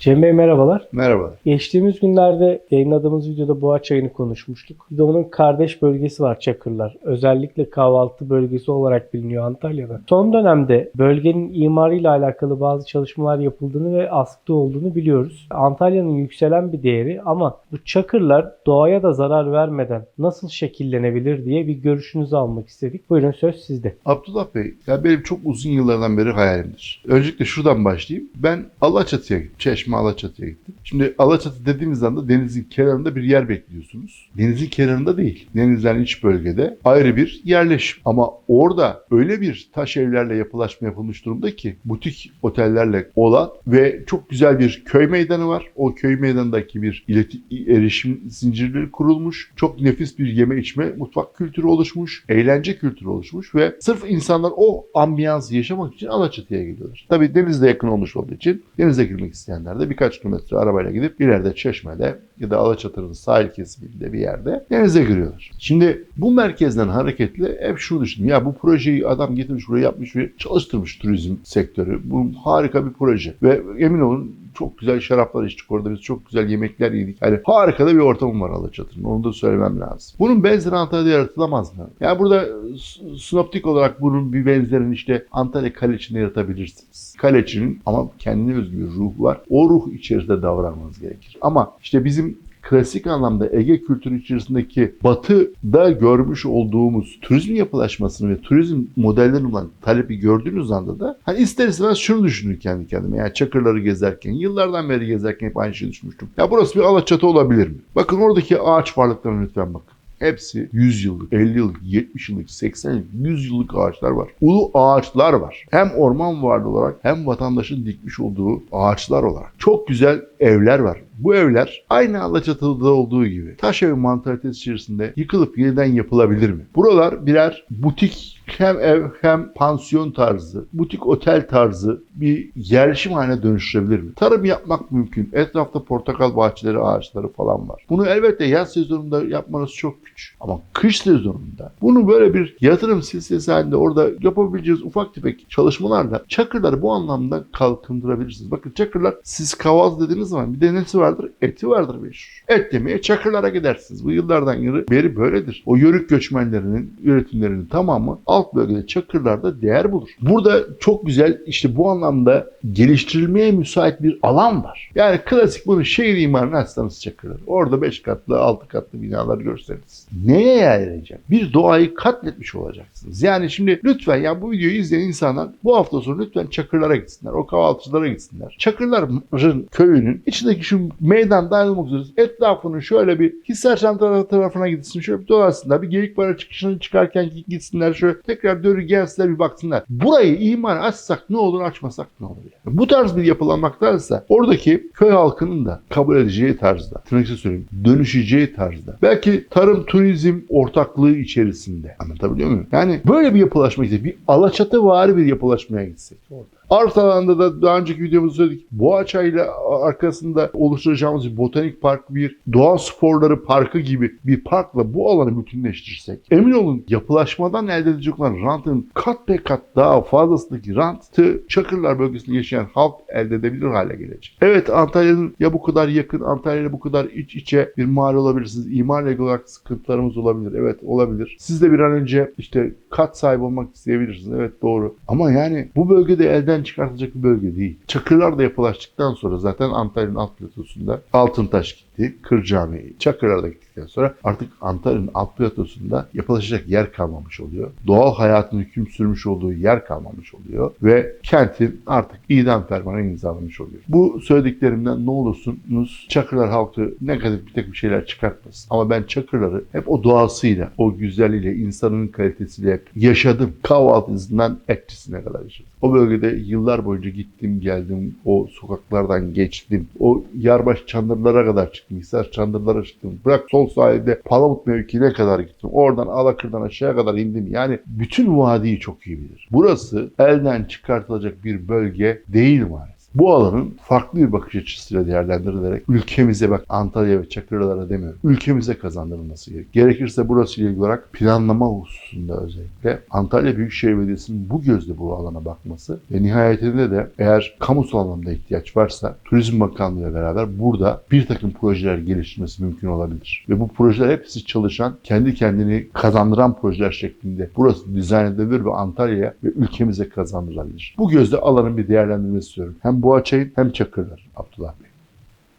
Cem Bey merhabalar. Merhaba. Geçtiğimiz günlerde yayınladığımız videoda boğa çayını konuşmuştuk. Bir de onun kardeş bölgesi var Çakırlar. Özellikle kahvaltı bölgesi olarak biliniyor Antalya'da. Son dönemde bölgenin imarıyla alakalı bazı çalışmalar yapıldığını ve askıda olduğunu biliyoruz. Antalya'nın yükselen bir değeri ama bu Çakırlar doğaya da zarar vermeden nasıl şekillenebilir diye bir görüşünüzü almak istedik. Buyurun söz sizde. Abdullah Bey, ya benim çok uzun yıllardan beri hayalimdir. Öncelikle şuradan başlayayım. Ben Alaçatı'ya gittim. Çeşme Alaçatı'ya gittim. Şimdi Alaçatı dediğimiz anda denizin kenarında bir yer bekliyorsunuz. Denizin kenarında değil. Denizden iç bölgede ayrı bir yerleşim. Ama orada öyle bir taş evlerle yapılaşma yapılmış durumda ki butik otellerle olan ve çok güzel bir köy meydanı var. O köy meydanındaki bir ileti, erişim zincirleri kurulmuş. Çok nefis bir yeme içme mutfak kültürü oluşmuş. Eğlence kültürü oluşmuş ve sırf insanlar o ambiyansı yaşamak için Alaçatı'ya geliyorlar. Tabii denizle yakın olmuş olduğu için denize girmek isteyenler de birkaç kilometre arabayla gidip ileride Çeşme'de ya da Alaçatı'nın sahil kesiminde bir yerde denize giriyorlar. Şimdi bu merkezden hareketle hep şunu düşündüm. Ya bu projeyi adam getirmiş buraya yapmış ve çalıştırmış turizm sektörü. Bu harika bir proje. Ve emin olun çok güzel şaraplar içtik orada. Biz çok güzel yemekler yedik. Yani harika da bir ortamım var Alaçatı'nın. Onu da söylemem lazım. Bunun benzeri Antalya'da yaratılamaz mı? Yani burada sinoptik olarak bunun bir benzerini işte Antalya Kaleçi'nde yaratabilirsiniz. Kaleçi'nin ama kendine özgü bir ruhu var. O ruh içerisinde davranmanız gerekir. Ama işte bizim klasik anlamda Ege kültürü içerisindeki batıda görmüş olduğumuz turizm yapılaşmasını ve turizm modellerine olan talebi gördüğünüz anda da hani ister istemez şunu düşünün kendi kendime. Yani Çakırları gezerken, yıllardan beri gezerken hep aynı şeyi düşünmüştüm. Ya burası bir Alaçatı olabilir mi? Bakın oradaki ağaç varlıklarına lütfen bakın. Hepsi 100 yıllık, 50 yıllık, 70 yıllık, 80 yıllık, 100 yıllık ağaçlar var. Ulu ağaçlar var. Hem orman varlığı olarak hem vatandaşın dikmiş olduğu ağaçlar olarak. Çok güzel evler var. Bu evler aynı Alaçatı'da olduğu gibi taş ev mantalitesi içerisinde yıkılıp yeniden yapılabilir mi? Buralar birer butik hem ev hem pansiyon tarzı, butik otel tarzı bir yerleşim haline dönüştürebilir mi? Tarım yapmak mümkün. Etrafta portakal bahçeleri, ağaçları falan var. Bunu elbette yaz sezonunda yapmanız çok güç. Ama kış sezonunda bunu böyle bir yatırım silsilesi halinde orada yapabileceğiniz ufak tefek çalışmalarla çakırları bu anlamda kalkındırabilirsiniz. Bakın çakırlar siz kahvaltı dediğiniz zaman bir de nesi vardır? Eti vardır meşhur. Et yemeye çakırlara gidersiniz. Bu yıllardan beri böyledir. O yörük göçmenlerinin üretimlerinin tamamı alt bölgede çakırlarda değer bulur. Burada çok güzel işte bu anlamda geliştirilmeye müsait bir alan var. Yani klasik bunu şehir imarını açsanız çakırlar. Orada 5 katlı 6 katlı binalar görseniz. Neye yarayacak? Bir doğayı katletmiş olacaksınız. Yani şimdi lütfen ya bu videoyu izleyen insanlar bu hafta sonu lütfen çakırlara gitsinler. O kahvaltıcılara gitsinler. Çakırların köyünün içindeki şu meydan ayrılmak üzere etrafını şöyle bir tarafı tarafına gitsin. Şöyle bir dolaşsınlar. Bir geyik para çıkışını çıkarken gitsinler. Şöyle tekrar dönü gelsinler bir baksınlar. Burayı imar açsak ne olur açmasak ne olur? Yani. Bu tarz bir yapılanmaktansa oradaki köy halkının da kabul edeceği tarzda, tırnak içinde söyleyeyim, dönüşeceği tarzda. Belki tarım turizm ortaklığı içerisinde. Anlatabiliyor muyum? Yani böyle bir yapılaşma gitsek, bir Alaçatı vari bir yapılaşmaya gitsek orada. Arka alanda da daha önceki videomuzda söyledik. Boğaçay ile arkasında oluşturacağımız bir botanik park, bir doğa sporları parkı gibi bir parkla bu alanı bütünleştirsek emin olun yapılaşmadan elde edecek olan rantın kat be kat daha fazlasındaki rantı Çakırlar bölgesinde yaşayan halk elde edebilir hale gelecek. Evet Antalya'nın ya bu kadar yakın, Antalya ile bu kadar iç içe bir mahalle olabilirsiniz. İmarla ilgili olarak sıkıntılarımız olabilir. Evet olabilir. Siz de bir an önce işte kat sahibi olmak isteyebilirsiniz. Evet doğru. Ama yani bu bölgede elden çıkartılacak bir bölge değil. Çakırlar da yapılaştıktan sonra zaten Antalya'nın alt platosunda Altıntaş gitti, Kırcaami, Çakırlar da gittikten sonra artık Antalya'nın alt platosunda yapılaşacak yer kalmamış oluyor. Doğal hayatın hüküm sürmüş olduğu yer kalmamış oluyor ve kentin artık idam fermanı imzalamış oluyor. Bu söylediklerimden ne olursunuz Çakırlar halkı negatif bir takım şeyler çıkartmasın. Ama ben Çakırları hep o doğasıyla, o güzelliğiyle, insanın kalitesiyle hep yaşadım. Kahvaltısından etçisine kadar yaşadım. O bölgede yıllar boyunca gittim geldim. O sokaklardan geçtim. O Yarbaş çandırlara kadar çıktım. Hisar çandırlara çıktım. Bırak sol sahilde Palamut mevkiine kadar gittim. Oradan Alakır'dan aşağıya kadar indim. Yani bütün vadiyi çok iyi bilir. Burası elden çıkartılacak bir bölge değil maalesef. Bu alanın farklı bir bakış açısıyla değerlendirilerek ülkemize bak Antalya ve Çakırlar'a demiyorum. Ülkemize kazandırılması gerek. Gerekirse burası ile ilgili olarak planlama hususunda özellikle Antalya Büyükşehir Belediyesi'nin bu gözle bu alana bakması ve nihayetinde de eğer kamusal alanda ihtiyaç varsa Turizm Bakanlığı ile beraber burada bir takım projeler geliştirmesi mümkün olabilir. Ve bu projeler hepsi çalışan, kendi kendini kazandıran projeler şeklinde burası dizayn edilebilir ve Antalya'ya ve ülkemize kazandırılabilir. Bu gözle alanın bir değerlendirmesi istiyorum. Hem Boğaçay'ın hem Çakırlar Abdullah Bey.